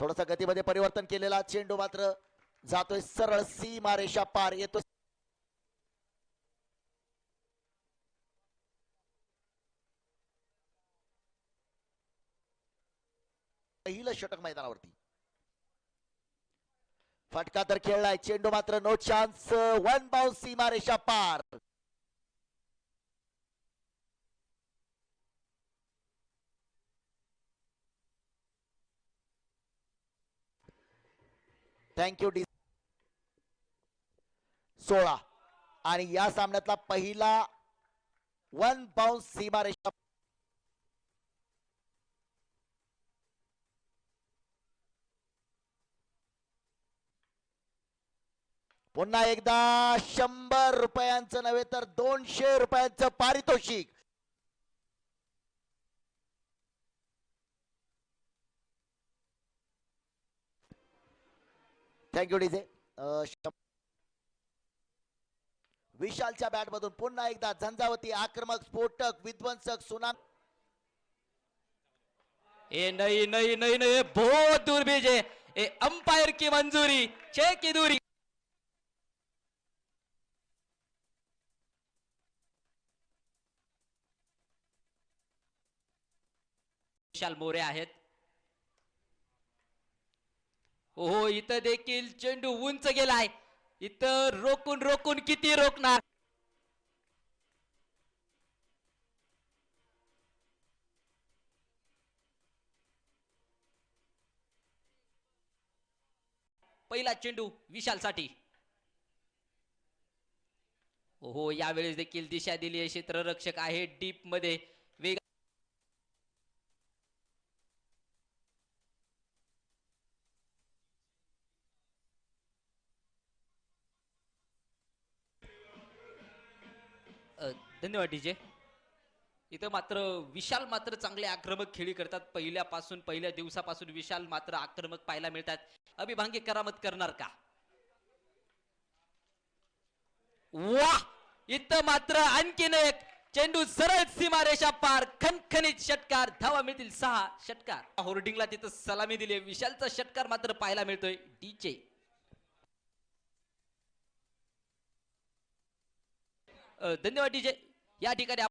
थोडस गतीमध्ये परिवर्तन केलेला चेंडू मात्र जातोय सरळ. सीमा रेषा पार येतो. पहिलं षटक मैदानावरती. फटका तर खेळलाय. चेंडू मात्र नो चान्स वन बाउन्स सीमा रेषा पार. थँक्यू डी सोळा. आणि या सामन्यातला पहिला वन बाउन्स सीमा रेषा पुन्हा एकदा शंभर रुपयांचं नव्हे तर दोनशे रुपयांचं पारितोषिक. थँक्यू डीजे विशालच्या बॅट मधून पुन्हा एकदा झंझावती आक्रमक स्फोटक विध्वंसक सुना ए नहीं नहीं नहीं नहीं बहुत दूर भेजे ए अंपायर की मंजूरी छह की दूरी. विशाल मोरे आहेत. हो, हो इथं देखील चेंडू उंच गेलाय. इथं रोखून रोखून किती रोखणार? पहिला चेंडू विशालसाठी. हो, हो यावेळेस देखील दिशा दिली क्षेत्र क्षेत्ररक्षक आहे डीपमध्ये धन्यवाद डीजे. इथं मात्र विशाल मात्र चांगले आक्रमक खेळी करतात. पहिल्यापासून पहिल्या दिवसापासून विशाल मात्र आक्रमक पाहायला मिळतात. अभिभांगी करामत करणार का? वा! इथं मात्र आणखीन एक चेंडू सरळ सीमारेषा पार. खनखनीत षटकार. धावा मिळतील सहा षटकार. होर्डिंगला तिथं सलामी दिली. विशालचा षटकार मात्र पाहायला मिळतोय. डीचे धन्यवाद डीजे. या ठिकाणी